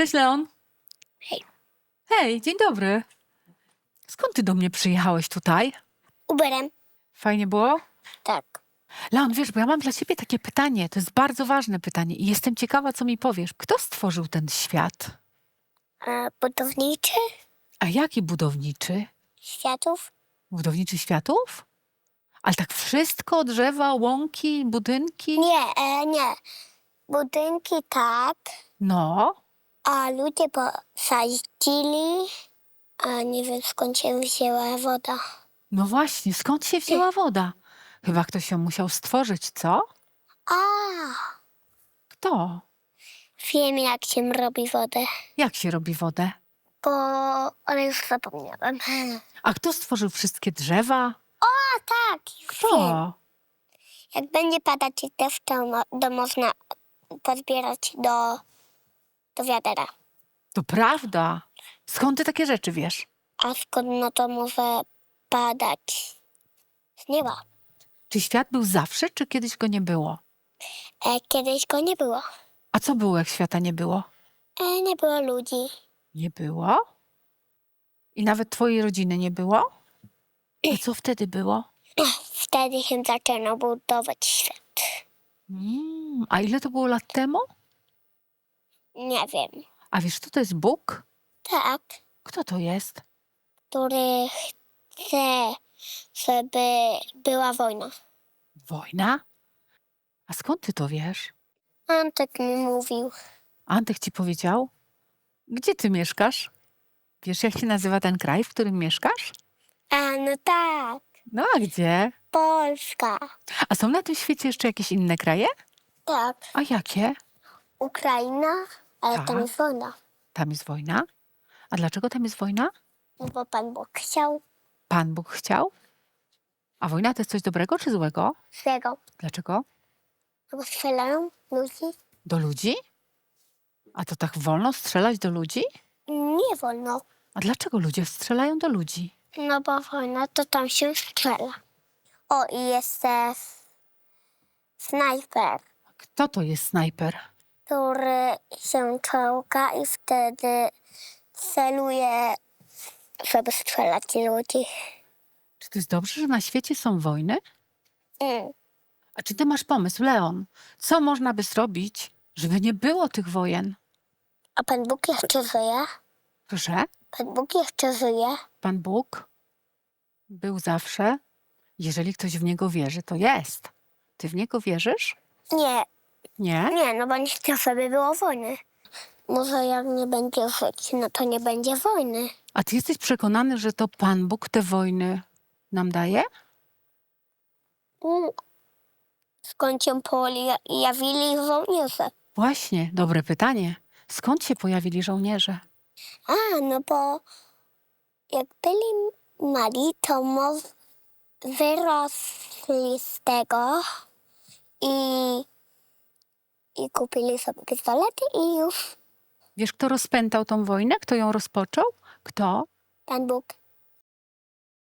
Cześć, Leon. Hej. Hej, dzień dobry. Skąd ty do mnie przyjechałeś tutaj? Uberem. Fajnie było? Tak. Leon, wiesz, bo ja mam dla ciebie takie pytanie. To jest bardzo ważne pytanie i jestem ciekawa, co mi powiesz. Kto stworzył ten świat? A budowniczy A jaki budowniczy? światów? Budowniczy światów? Ale tak wszystko, drzewa, łąki, budynki? Nie, e, nie. Budynki tak, No, a ludzie posadzili, a nie wiem skąd się wzięła woda. no właśnie, skąd się wzięła woda? Chyba ktoś ją musiał stworzyć, co? A, Kto? wiem jak się robi wodę, Jak się robi wodę? bo ale już zapomniałem. A kto stworzył wszystkie drzewa? A tak, już wiem. Kto? Jak będzie padać deszcz, to, mo- to można pozbierać do, do wiadera. To prawda. Skąd ty takie rzeczy wiesz? A skąd no to może padać z nieba? Czy świat był zawsze, czy kiedyś go nie było? E, kiedyś go nie było. A co było, jak świata nie było? E, nie było ludzi. Nie było? I nawet twojej rodziny nie było? A co wtedy było? Wtedy się zaczęto budować świat. Mm, a ile to było lat temu? Nie wiem. A wiesz, kto to jest Bóg? Tak, Kto to jest? który chce, żeby była wojna. Wojna? A skąd ty to wiesz? Antek mi mówił. Antek ci powiedział? Gdzie ty mieszkasz? Wiesz, jak się nazywa ten kraj, w którym mieszkasz? A no tak, No a gdzie? Polska. A są na tym świecie jeszcze jakieś inne kraje? Tak, A jakie? Ukraina, ale Tak. tam jest wojna. Tam jest wojna. A dlaczego tam jest wojna? No bo Pan Bóg chciał Pan Bóg chciał? A wojna to jest coś dobrego czy złego? swego. Dlaczego? No bo strzelają ludzi. Do ludzi? A to tak wolno strzelać do ludzi? Nie wolno. A dlaczego ludzie strzelają do ludzi? No bo wojna to tam się strzela. O i jest też snajper, Kto to jest snajper? Który się czołga i wtedy celuje, żeby strzelać ludzi. Czy to jest dobrze, że na świecie są wojny? Mm. A czy ty masz pomysł, Leon? Co można by zrobić, żeby nie było tych wojen? A Pan Bóg jeszcze żyje? Proszę, Pan Bóg jeszcze żyje? Pan Bóg był zawsze. Jeżeli ktoś w Niego wierzy, to jest. Ty w Niego wierzysz? Nie, Nie? nie, no bo nie chce, żeby było wojny. Może jak nie będzie żyć, no to nie będzie wojny. A ty jesteś przekonany, że to Pan Bóg te wojny nam daje? Mm. Skąd się pojawili żołnierze? Właśnie, dobre pytanie. Skąd się pojawili żołnierze? A, no bo jak byli mali, to może wyrosli z tego i, i kupili sobie pistolety i już Wiesz, kto rozpętał tą wojnę? Kto ją rozpoczął? Kto? Pan Bóg.